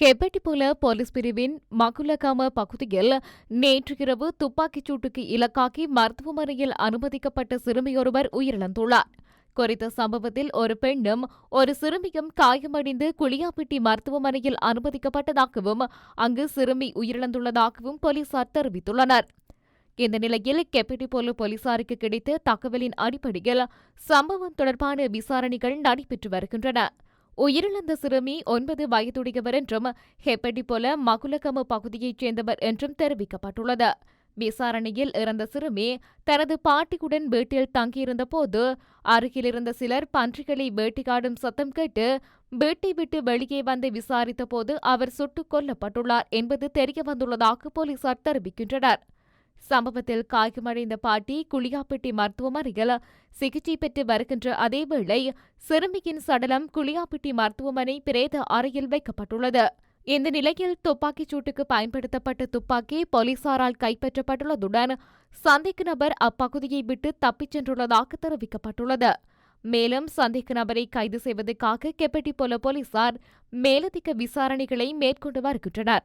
ஹெப்பட்டிபோல police பிரிவின் மகுலகாம பகுதியில் நேற்று இரவு துப்பாக்கிச் சூட்டுக்கு இலக்காகி மருத்துவமனையில் அனுமதிக்கப்பட்ட சிறுமியொருவர் உயிரிழந்துள்ளார். குறித்த சம்பவத்தில் ஒரு பெண்ணும் ஒரு சிறுமியும் காயமடைந்து குளியாப்பிட்டி மருத்துவமனையில் அனுமதிக்கப்பட்டதாகவும் அங்கு சிறுமி உயிரிழந்துள்ளதாகவும் போலீசார் தெரிவித்துள்ளனர். இந்த நிலையில் கெப்பட்டிபோலு போலீசாருக்கு கிடைத்த தகவலின் அடிப்படையில் சம்பவம் தொடர்பான விசாரணைகள் நடைபெற்று வருகின்றன. உயிரிழந்த சிறுமி ஒன்பது வயதுடையவர் என்றும் ஹெப்பட்டிபோல மகுலகம பகுதியைச் சேர்ந்தவர் என்றும் தெரிவிக்கப்பட்டுள்ளது. விசாரணையில் இறந்த சிறுமி தனது பாட்டியுடன் வீட்டில் தங்கியிருந்த போது அருகிலிருந்த சிலர் பன்றிகளை வேட்டையாடும் சத்தம் கேட்டு வீட்டை விட்டு வெளியே வந்து விசாரித்த போது அவர் சுட்டுக் கொல்லப்பட்டுள்ளார் என்பது தெரியவந்துள்ளதாக போலீசார் தெரிவிக்கின்றனர். சம்பவத்தில் காயமடைந்த பாட்டி குளியாப்பட்டி மருத்துவமனையில் சிகிச்சை பெற்று வருகின்ற அதேவேளை சிறுமியின் சடலம் குளியாப்பட்டி மருத்துவமனை பிரேத அறையில் வைக்கப்பட்டுள்ளது. இந்த நிலையில் துப்பாக்கிச் சூட்டுக்கு பயன்படுத்தப்பட்ட துப்பாக்கி போலீசாரால் கைப்பற்றப்பட்டுள்ளதுடன் சந்தேக நபர் அப்பகுதியை விட்டு தப்பிச் சென்றுள்ளதாக தெரிவிக்கப்பட்டுள்ளது. மேலும் சந்தேக நபரை கைது செய்வதற்காக கெப்பட்டிபோல போலீசார் மேலதிக விசாரணைகளை மேற்கொண்டு வருகின்றனர்.